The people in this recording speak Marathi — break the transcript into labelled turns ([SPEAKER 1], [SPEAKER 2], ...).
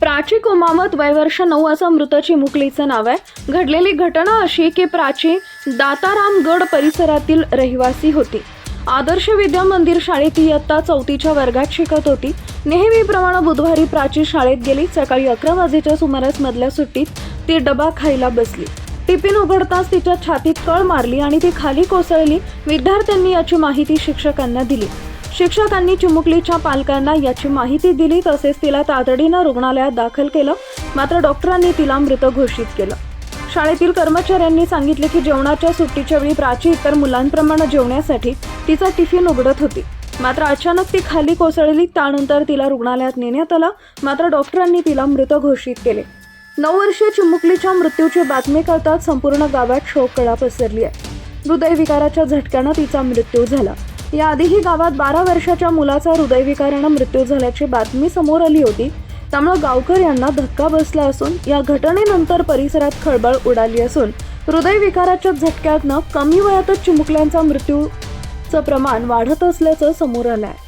[SPEAKER 1] प्राची कुमावत वयवर्ष नऊ असं मृत चिमुकलीचं नाव आहे. घडलेली घटना अशी की प्राची दातारामगड परिसरातील रहिवासी होती. आदर्श विद्या मंदिर शाळेत इयत्ता चौथीच्या वर्गात शिकत होती. नेहमीप्रमाणे बुधवारी प्राची शाळेत गेली. सकाळी अकरा वाजेच्या सुमारास मधल्या सुट्टीत ती डबा खायला बसली. टिफिन उघडताच तिच्या छातीत कळ मारली आणि ती खाली कोसळली. विद्यार्थ्यांनी याची माहिती शिक्षकांना दिली. शिक्षकांनी चिमुकलीच्या पालकांना याची माहिती दिली तसेच तिला तातडीनं रुग्णालयात दाखल केलं. मात्र डॉक्टरांनी तिला मृत घोषित केलं. शाळेतील कर्मचाऱ्यांनी सांगितले की जेवणाच्या सुट्टीच्या वेळी प्राची इतर मुलांप्रमाणे जेवण्यासाठी तिचा टिफिन उघडत होती. मात्र अचानक ती खाली कोसळली त्यानंतर तिला रुग्णालयात नेण्यात आलं. मात्र डॉक्टरांनी तिला मृत घोषित केले. नऊ वर्षीय चिमुकलीच्या मृत्यूची बातमी कळताच संपूर्ण गावात शोककळा पसरली आहे. हृदयविकाराच्या झटक्यानं तिचा मृत्यू झाला. याआधीही गावात बारा वर्षाच्या मुलाचा हृदयविकारानं मृत्यू झाल्याची बातमी समोर आली होती. त्यामुळे गावकर यांना धक्का बसला असून या घटनेनंतर परिसरात खळबळ उडाली असून हृदयविकाराच्या झटक्यातनं कमी वयातच चिमुकल्यांचा मृत्यूचं प्रमाण वाढत असल्याचं समोर आलं आहे